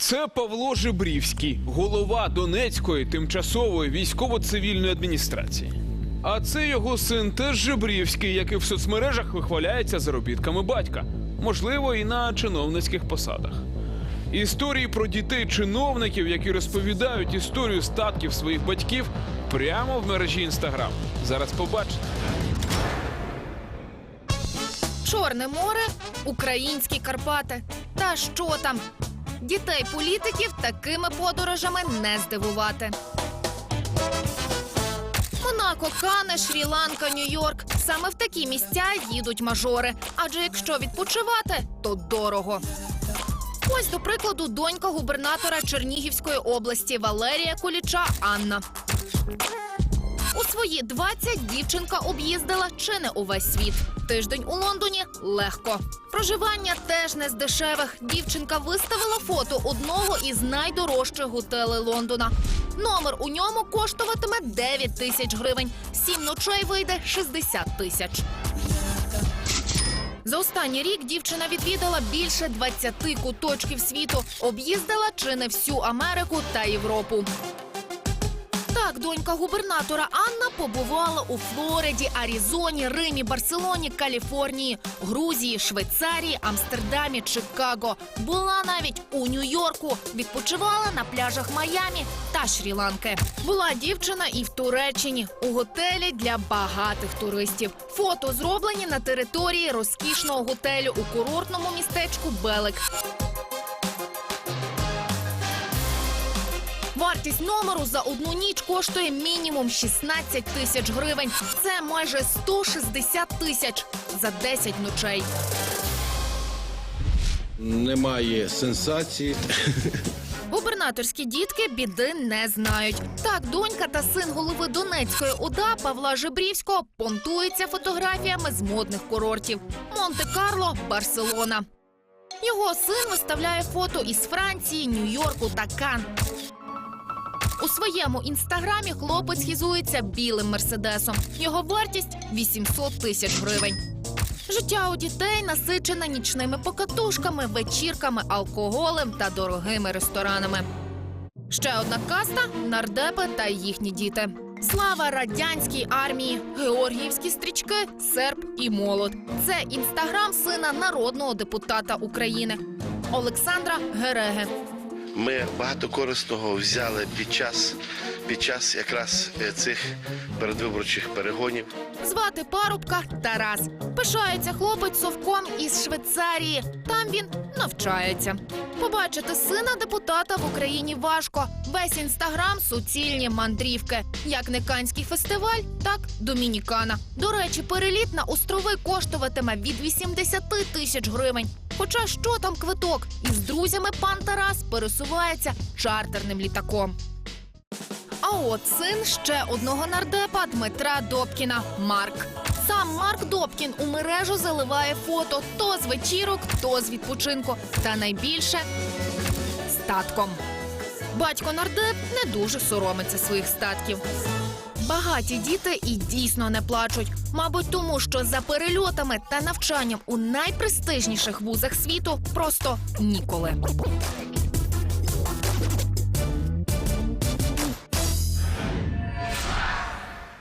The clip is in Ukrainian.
Це Павло Жебрівський, голова Донецької тимчасової військово-цивільної адміністрації. А це його син теж Жебрівський, який в соцмережах вихваляється заробітками батька, можливо, і на чиновницьких посадах. Історії про дітей чиновників, які розповідають історію статків своїх батьків прямо в мережі інстаграм. Зараз побачите. Чорне море, українські Карпати. Та що там? Дітей політиків такими подорожами не здивувати. Монако, Кане, Шрі-Ланка, Нью-Йорк. Саме в такі місця їдуть мажори. Адже якщо відпочивати, то дорого. Ось, до прикладу, донька губернатора Чернігівської області Валерія Куліча Анна. У свої 20 дівчинка об'їздила чи не увесь світ. Тиждень у Лондоні легко. Проживання теж не з дешевих. Дівчинка виставила фото одного із найдорожчих готелей Лондона. Номер у ньому коштуватиме 9 тисяч гривень. Сім ночей вийде 60 тисяч. За останній рік дівчина відвідала більше 20 куточків світу, об'їздила чи не всю Америку та Європу. Так, донька губернатора Анна побувала у Флориді, Аризоні, Римі, Барселоні, Каліфорнії, Грузії, Швейцарії, Амстердамі, Чикаго. Була навіть у Нью-Йорку. Відпочивала на пляжах Майамі та Шрі-Ланки. Була дівчина і в Туреччині у готелі для багатих туристів. Фото зроблені на території розкішного готелю у курортному містечку Белик. Вартість номеру за одну ніч коштує мінімум 16 тисяч гривень. Це майже 160 тисяч за 10 ночей. Немає сенсації. Губернаторські дітки біди не знають. Так, донька та син голови Донецької ОДА Павла Жебрівського понтуються фотографіями з модних курортів: Монте-Карло, Барселона. Його син виставляє фото із Франції, Нью-Йорку та Кан. У своєму інстаграмі хлопець хізується білим мерседесом. Його вартість 800 тисяч гривень. Життя у дітей насичене нічними покатушками, вечірками, алкоголем та дорогими ресторанами. Ще одна каста нардепи та їхні діти. Слава радянській армії, георгіївські стрічки, серп і молот. Це інстаграм сина народного депутата України Олександра Гереге. Ми багато корисного взяли під час, під час якраз е, цих передвиборчих перегонів. Звати парубка Тарас. Пишається хлопець совком із Швейцарії. Там він навчається. Побачити сина депутата в Україні важко. Весь інстаграм суцільні мандрівки. Як не канський фестиваль, так домінікана. До речі, переліт на острови коштуватиме від 80 тисяч гривень. Хоча що там квиток? Із друзями пан Тарас пересувається чартерним літаком. А от син ще одного нардепа Дмитра Добкіна Марк. Сам Марк Добкін у мережу заливає фото то з вечірок, то з відпочинку. Та найбільше статком. Батько нардеп не дуже соромиться своїх статків. Багаті діти і дійсно не плачуть. Мабуть, тому що за перельотами та навчанням у найпрестижніших вузах світу просто ніколи.